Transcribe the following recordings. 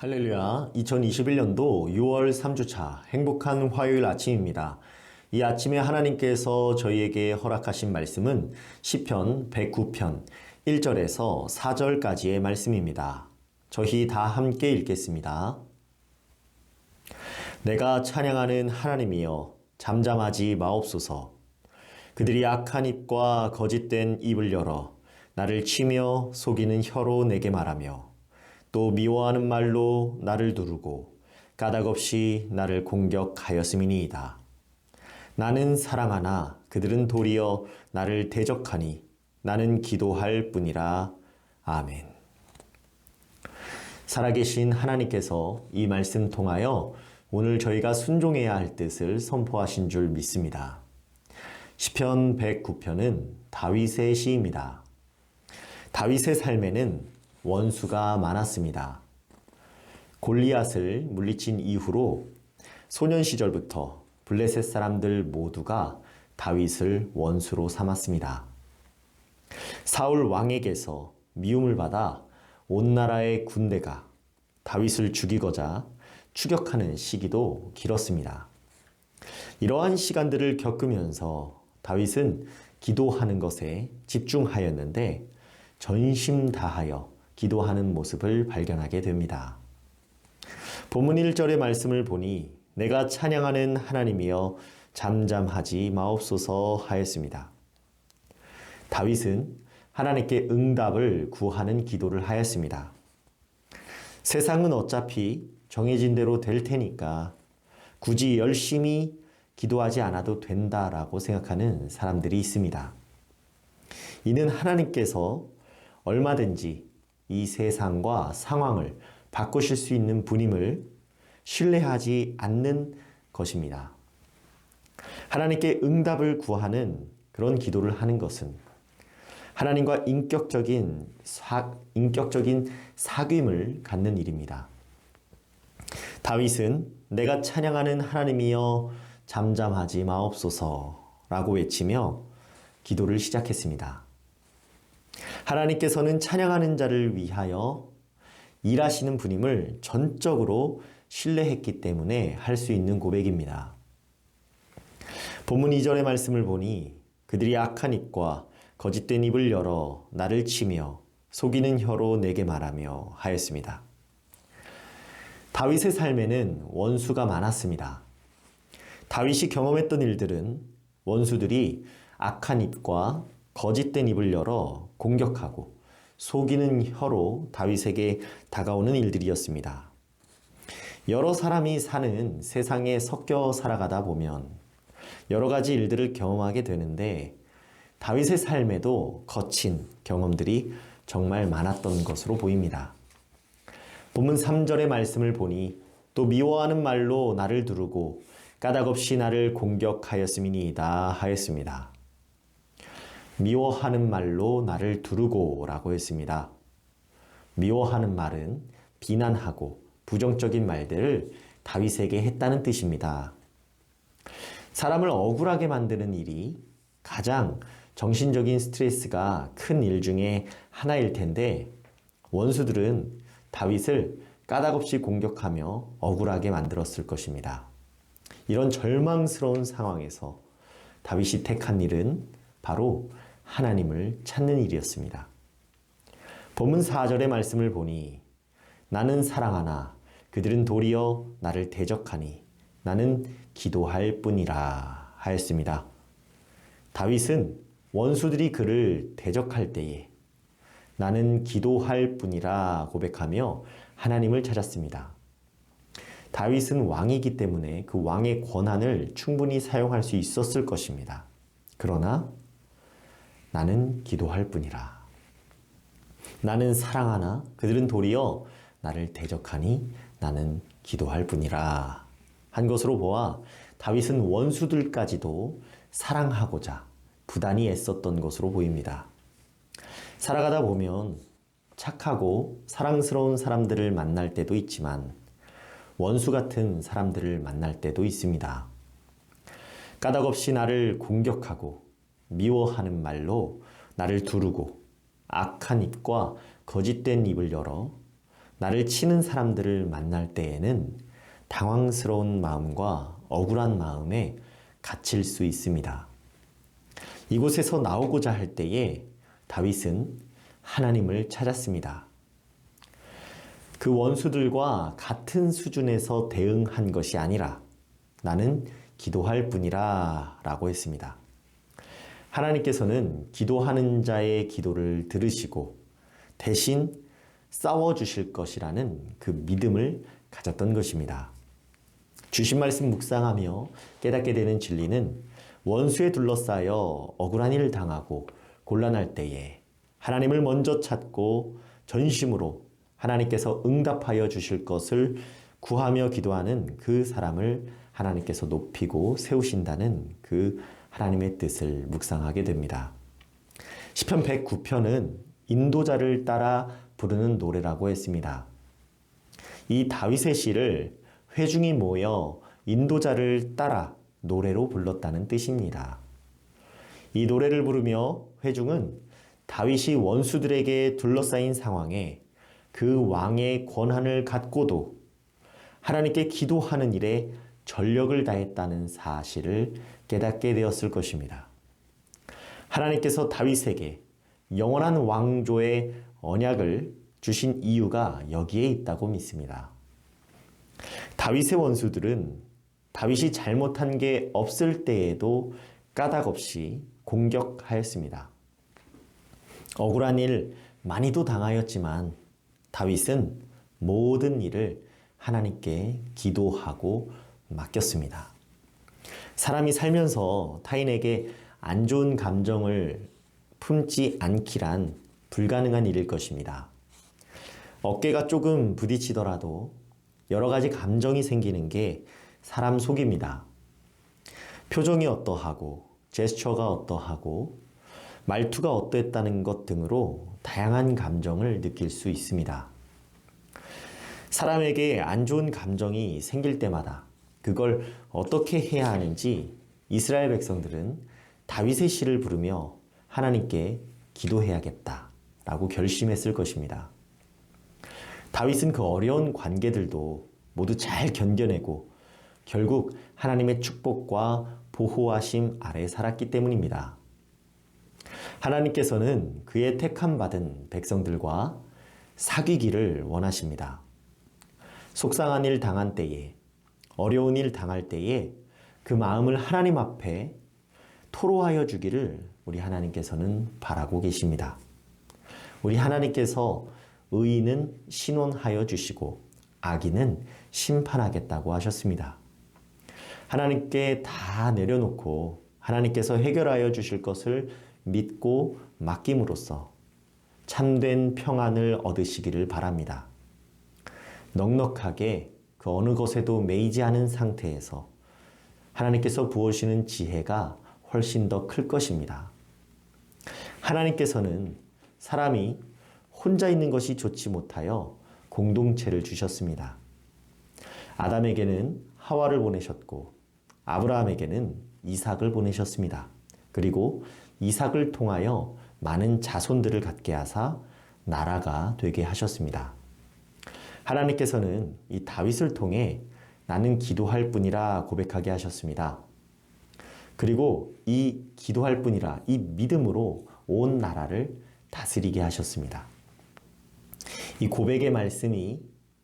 할렐루야. 2021년도 6월 3주차 행복한 화요일 아침입니다. 이 아침에 하나님께서 저희에게 허락하신 말씀은 시편 109편 1절에서 4절까지의 말씀입니다. 저희 다 함께 읽겠습니다. 내가 찬양하는 하나님이여 잠잠하지 마옵소서. 그들이 악한 입과 거짓된 입을 열어 나를 치며 속이는 혀로 내게 말하며 또 미워하는 말로 나를 두르고 까닭없이 나를 공격하였음이니이다. 나는 사랑하나 그들은 도리어 나를 대적하니 나는 기도할 뿐이라. 아멘. 살아계신 하나님께서 이 말씀 통하여 오늘 저희가 순종해야 할 뜻을 선포하신 줄 믿습니다. 시편 109편은 다윗의 시입니다. 다윗의 삶에는 원수가 많았습니다. 골리앗을 물리친 이후로 소년 시절부터 블레셋 사람들 모두가 다윗을 원수로 삼았습니다. 사울 왕에게서 미움을 받아 온 나라의 군대가 다윗을 죽이고자 추격하는 시기도 길었습니다. 이러한 시간들을 겪으면서 다윗은 기도하는 것에 집중하였는데 전심 다하여 기도하는 모습을 발견하게 됩니다. 본문 1절의 말씀을 보니 내가 찬양하는 하나님이여 잠잠하지 마옵소서 하였습니다. 다윗은 하나님께 응답을 구하는 기도를 하였습니다. 세상은 어차피 정해진 대로 될 테니까 굳이 열심히 기도하지 않아도 된다라고 생각하는 사람들이 있습니다. 이는 하나님께서 얼마든지 이 세상과 상황을 바꾸실 수 있는 분임을 신뢰하지 않는 것입니다. 하나님께 응답을 구하는 그런 기도를 하는 것은 하나님과 인격적인 사, 인격적인 사귐을 갖는 일입니다. 다윗은 내가 찬양하는 하나님이여 잠잠하지 마옵소서라고 외치며 기도를 시작했습니다. 하나님께서는 찬양하는 자를 위하여 일하시는 분임을 전적으로 신뢰했기 때문에 할 수 있는 고백입니다. 본문 2절의 말씀을 보니 그들이 악한 입과 거짓된 입을 열어 나를 치며 속이는 혀로 내게 말하며 하였습니다. 다윗의 삶에는 원수가 많았습니다. 다윗이 경험했던 일들은 원수들이 악한 입과 거짓된 입을 열어 공격하고 속이는 혀로 다윗에게 다가오는 일들이었습니다. 여러 사람이 사는 세상에 섞여 살아가다 보면 여러 가지 일들을 경험하게 되는데 다윗의 삶에도 거친 경험들이 정말 많았던 것으로 보입니다. 본문 3절의 말씀을 보니 또 미워하는 말로 나를 두르고 까닭없이 나를 공격하였음이니이다 하였습니다. 미워하는 말로 나를 두르고 라고 했습니다. 미워하는 말은 비난하고 부정적인 말들을 다윗에게 했다는 뜻입니다. 사람을 억울하게 만드는 일이 가장 정신적인 스트레스가 큰 일 중에 하나일 텐데 원수들은 다윗을 까닭없이 공격하며 억울하게 만들었을 것입니다. 이런 절망스러운 상황에서 다윗이 택한 일은 바로 하나님을 찾는 일이었습니다. 본문 4절의 말씀을 보니 나는 사랑하나 그들은 도리어 나를 대적하니 나는 기도할 뿐이라 하였습니다. 다윗은 원수들이 그를 대적할 때에 나는 기도할 뿐이라 고백하며 하나님을 찾았습니다. 다윗은 왕이기 때문에 그 왕의 권한을 충분히 사용할 수 있었을 것입니다. 그러나 나는 기도할 뿐이라. 나는 사랑하나 그들은 도리어 나를 대적하니 나는 기도할 뿐이라. 한 것으로 보아 다윗은 원수들까지도 사랑하고자 부단히 애썼던 것으로 보입니다. 살아가다 보면 착하고 사랑스러운 사람들을 만날 때도 있지만 원수 같은 사람들을 만날 때도 있습니다. 까닭없이 나를 공격하고 미워하는 말로 나를 두르고 악한 입과 거짓된 입을 열어 나를 치는 사람들을 만날 때에는 당황스러운 마음과 억울한 마음에 갇힐 수 있습니다. 이곳에서 나오고자 할 때에 다윗은 하나님을 찾았습니다. 그 원수들과 같은 수준에서 대응한 것이 아니라 나는 기도할 뿐이라 라고 했습니다. 하나님께서는 기도하는 자의 기도를 들으시고 대신 싸워주실 것이라는 그 믿음을 가졌던 것입니다. 주신 말씀 묵상하며 깨닫게 되는 진리는 원수에 둘러싸여 억울한 일을 당하고 곤란할 때에 하나님을 먼저 찾고 전심으로 하나님께서 응답하여 주실 것을 구하며 기도하는 그 사람을 하나님께서 높이고 세우신다는 그 하나님의 뜻을 묵상하게 됩니다. 시편 109편은 인도자를 따라 부르는 노래라고 했습니다. 이 다윗의 시를 회중이 모여 인도자를 따라 노래로 불렀다는 뜻입니다. 이 노래를 부르며 회중은 다윗이 원수들에게 둘러싸인 상황에 그 왕의 권한을 갖고도 하나님께 기도하는 일에 전력을 다했다는 사실을 깨닫게 되었을 것입니다. 하나님께서 다윗에게 영원한 왕조의 언약을 주신 이유가 여기에 있다고 믿습니다. 다윗의 원수들은 다윗이 잘못한 게 없을 때에도 까닭 없이 공격하였습니다. 억울한 일 많이도 당하였지만 다윗은 모든 일을 하나님께 기도하고 맡겼습니다. 사람이 살면서 타인에게 안 좋은 감정을 품지 않기란 불가능한 일일 것입니다. 어깨가 조금 부딪히더라도 여러 가지 감정이 생기는 게 사람 속입니다. 표정이 어떠하고, 제스처가 어떠하고, 말투가 어떠했다는 것 등으로 다양한 감정을 느낄 수 있습니다. 사람에게 안 좋은 감정이 생길 때마다 그걸 어떻게 해야 하는지 이스라엘 백성들은 다윗의 시를 부르며 하나님께 기도해야겠다라고 결심했을 것입니다. 다윗은 그 어려운 관계들도 모두 잘 견뎌내고 결국 하나님의 축복과 보호하심 아래 살았기 때문입니다. 하나님께서는 그의 택함 받은 백성들과 사귀기를 원하십니다. 속상한 일 당한 때에, 어려운 일 당할 때에 그 마음을 하나님 앞에 토로하여 주기를 우리 하나님께서는 바라고 계십니다. 우리 하나님께서 의인은 신원하여 주시고 악인은 심판하겠다고 하셨습니다. 하나님께 다 내려놓고 하나님께서 해결하여 주실 것을 믿고 맡김으로써 참된 평안을 얻으시기를 바랍니다. 넉넉하게 그 어느 것에도 매이지 않은 상태에서 하나님께서 부어주시는 지혜가 훨씬 더 클 것입니다. 하나님께서는 사람이 혼자 있는 것이 좋지 못하여 공동체를 주셨습니다. 아담에게는 하와를 보내셨고 아브라함에게는 이삭을 보내셨습니다. 그리고 이삭을 통하여 많은 자손들을 갖게 하사 나라가 되게 하셨습니다. 하나님께서는 이 다윗을 통해 나는 기도할 뿐이라 고백하게 하셨습니다. 그리고 이 기도할 뿐이라 이 믿음으로 온 나라를 다스리게 하셨습니다. 이 고백의 말씀이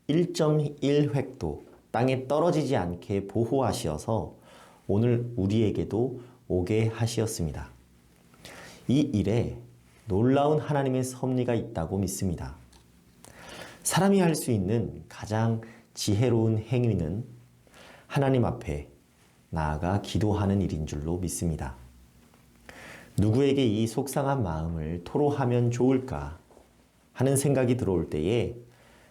1.1획도 땅에 떨어지지 않게 보호하시어서 오늘 우리에게도 오게 하시었습니다. 이 일에 놀라운 하나님의 섭리가 있다고 믿습니다. 사람이 할 수 있는 가장 지혜로운 행위는 하나님 앞에 나아가 기도하는 일인 줄로 믿습니다. 누구에게 이 속상한 마음을 토로하면 좋을까 하는 생각이 들어올 때에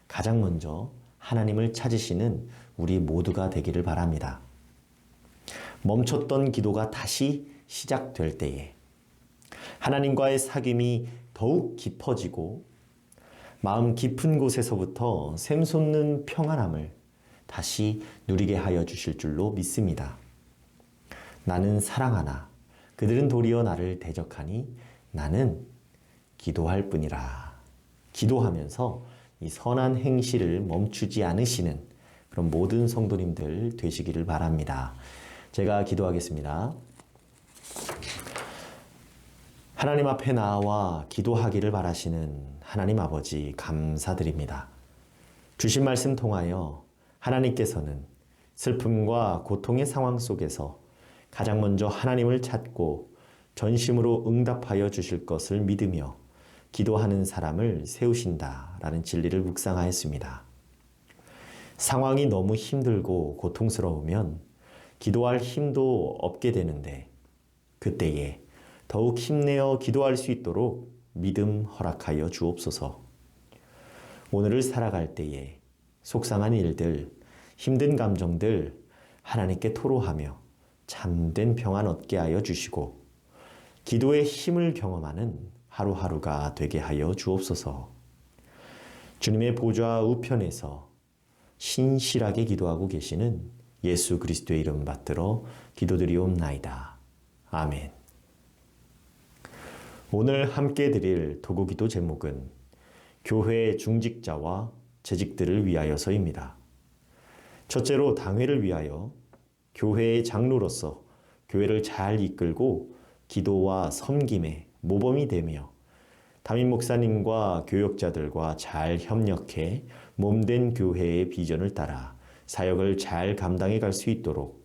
가장 먼저 하나님을 찾으시는 우리 모두가 되기를 바랍니다. 멈췄던 기도가 다시 시작될 때에 하나님과의 사귐이 더욱 깊어지고 마음 깊은 곳에서부터 샘솟는 평안함을 다시 누리게 하여 주실 줄로 믿습니다. 나는 사랑하나 그들은 도리어 나를 대적하니 나는 기도할 뿐이라. 기도하면서 이 선한 행실을 멈추지 않으시는 그런 모든 성도님들 되시기를 바랍니다. 제가 기도하겠습니다. 하나님 앞에 나와 기도하기를 바라시는 하나님 아버지 감사드립니다. 주신 말씀 통하여 하나님께서는 슬픔과 고통의 상황 속에서 가장 먼저 하나님을 찾고 전심으로 응답하여 주실 것을 믿으며 기도하는 사람을 세우신다라는 진리를 묵상하였습니다. 상황이 너무 힘들고 고통스러우면 기도할 힘도 없게 되는데 그때에 더욱 힘내어 기도할 수 있도록 믿음 허락하여 주옵소서. 오늘을 살아갈 때에 속상한 일들, 힘든 감정들 하나님께 토로하며 참된 평안 얻게 하여 주시고 기도의 힘을 경험하는 하루하루가 되게 하여 주옵소서. 주님의 보좌 우편에서 신실하게 기도하고 계시는 예수 그리스도의 이름 받들어 기도드리옵나이다. 아멘. 오늘 함께 드릴 도구기도 제목은 교회 중직자와 재직들을 위하여서입니다. 첫째로 당회를 위하여 교회의 장로로서 교회를 잘 이끌고 기도와 섬김에 모범이 되며 담임 목사님과 교역자들과 잘 협력해 몸된 교회의 비전을 따라 사역을 잘 감당해 갈 수 있도록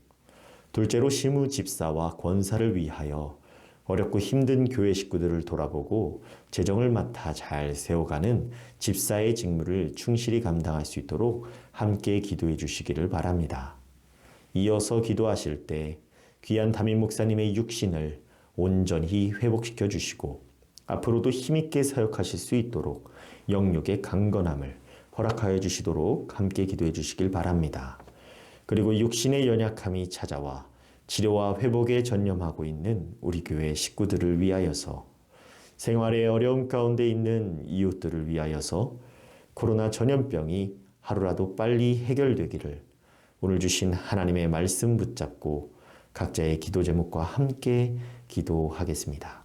둘째로 시무 집사와 권사를 위하여 어렵고 힘든 교회 식구들을 돌아보고 재정을 맡아 잘 세워가는 집사의 직무를 충실히 감당할 수 있도록 함께 기도해 주시기를 바랍니다. 이어서 기도하실 때 귀한 담임 목사님의 육신을 온전히 회복시켜 주시고 앞으로도 힘있게 사역하실 수 있도록 영육의 강건함을 허락하여 주시도록 함께 기도해 주시길 바랍니다. 그리고 육신의 연약함이 찾아와 치료와 회복에 전념하고 있는 우리 교회 식구들을 위하여서 생활의 어려움 가운데 있는 이웃들을 위하여서 코로나 전염병이 하루라도 빨리 해결되기를 오늘 주신 하나님의 말씀 붙잡고 각자의 기도 제목과 함께 기도하겠습니다.